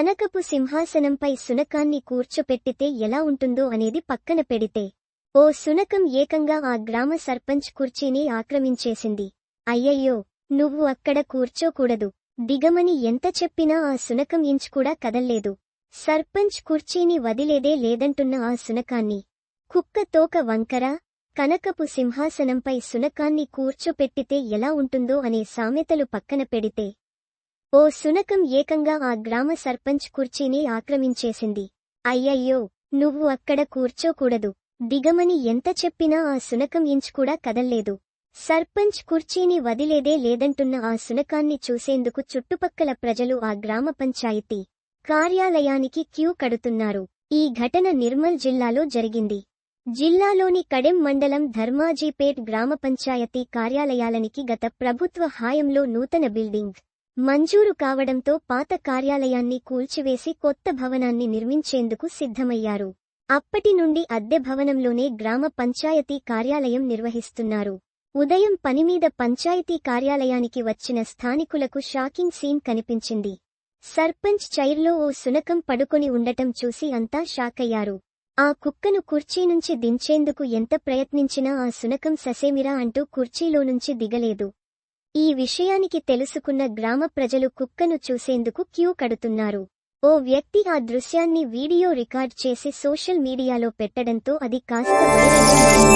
కనకపు సింహాసనంపై సునకాన్ని కూర్చోపెట్టితే ఎలా ఉంటుందో అనేది పక్కన పెడితే ఓ సునకం ఏకంగా ఆ గ్రామ సర్పంచ్ కుర్చీని ఆక్రమించేసింది. అయ్యయ్యో నువ్వు అక్కడ కూర్చోకూడదు. దిగమని ఎంత చెప్పినా ఆ సునకం ఇంచ్ కూడా కదల్లేదు. సర్పంచ్ కుర్చీని వదిలేదే లేదంటున్న ఆ సునకాన్ని కుక్క తోక వంకర కనకపు సింహాసనంపై సునకాన్ని కూర్చోపెట్టితే ఎలా ఉంటుందో అనే సామెతలు పక్కన పెడితే ఓ సునకం ఏకంగా ఆ గ్రామ సర్పంచ్ కుర్చీని ఆక్రమించేసింది. అయ్యయ్యో నువ్వు అక్కడ కూర్చోకూడదు. దిగమని ఎంత చెప్పినా ఆ సునకం ఇంచ్ కూడా కదల్లేదు. సర్పంచ్ కుర్చీని వదిలేదే లేదంటున్న ఆ సునకాన్ని చూసేందుకు చుట్టుపక్కల ప్రజలు ఆ గ్రామ పంచాయతీ కార్యాలయానికి క్యూ కడుతున్నారు. ఈ ఘటన నిర్మల్ జిల్లాలో జరిగింది. జిల్లాలోని కడెం మండలం ధర్మాజీపేట్ గ్రామ పంచాయతీ కార్యాలయాలనికి గత ప్రభుత్వ హాయంలో నూతన బిల్డింగ్ మంజూరు కావడంతో పాత కార్యాలయాన్ని కూల్చివేసి కొత్త భవనాన్ని నిర్మించేందుకు సిద్ధమయ్యారు. అప్పటి నుండి అద్దె భవనంలోనే గ్రామ పంచాయతీ కార్యాలయం నిర్వహిస్తున్నారు. ఉదయం పనిమీద పంచాయతీ కార్యాలయానికి వచ్చిన స్థానికులకు షాకింగ్ సీన్ కనిపించింది. సర్పంచ్ చైర్లో ఓ సునకం పడుకొని ఉండటం చూసి అంతా షాకయ్యారు. ఆ కుక్కను కుర్చీ నుంచి దించేందుకు ఎంత ప్రయత్నించినా ఆ సునకం ససేమిరా అంటూ కుర్చీలో నుంచి దిగలేదు. ఈ విషయానికి తెలుసుకున్న గ్రామ ప్రజలు కుక్కను చూసేందుకు క్యూ కడుతున్నారు. ఓ వ్యక్తి ఆ దృశ్యాన్ని వీడియో రికార్డ్ చేసి సోషల్ మీడియాలో పెట్టడంతో అది కాస్త వైరల్